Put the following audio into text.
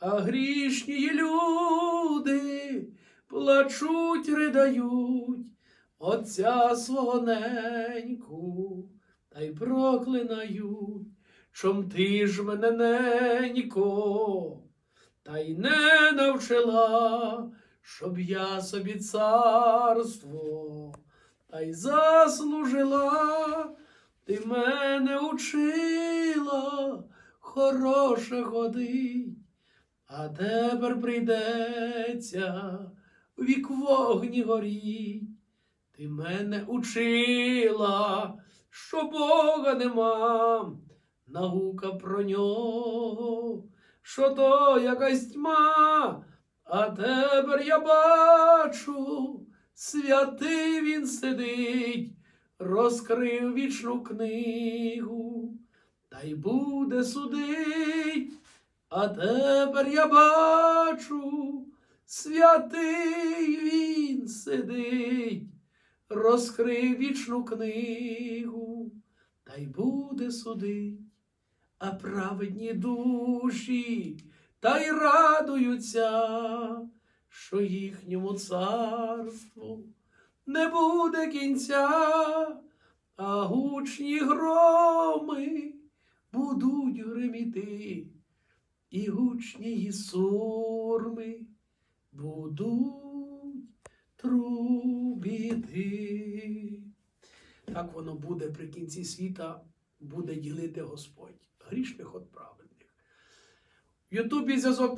А грішні люди плачуть, ридають Отця свого неньку, та й проклинають, чом ти ж мене ненько, та й не навчила, щоб я собі царство, та й заслужила, ти мене учила, хороше ходить, а тепер прийдеться в вік вогні горіть. Ти мене учила, що Бога нема, наука про нього, що то якась тьма, а тепер я бачу, святий він сидить, розкрив вічну книгу, та й буде судить, а тепер я бачу, святий він сидить, розкрив вічну книгу, та й буде судить, а праведні душі та й радуються, що їхньому царству не буде кінця, а гучні громи будуть гриміти, і гучні її сурми будуть трубіти. Так воно буде при кінці світа, буде ділити Господь. Грішних от праведних. В Ютубі зв'язок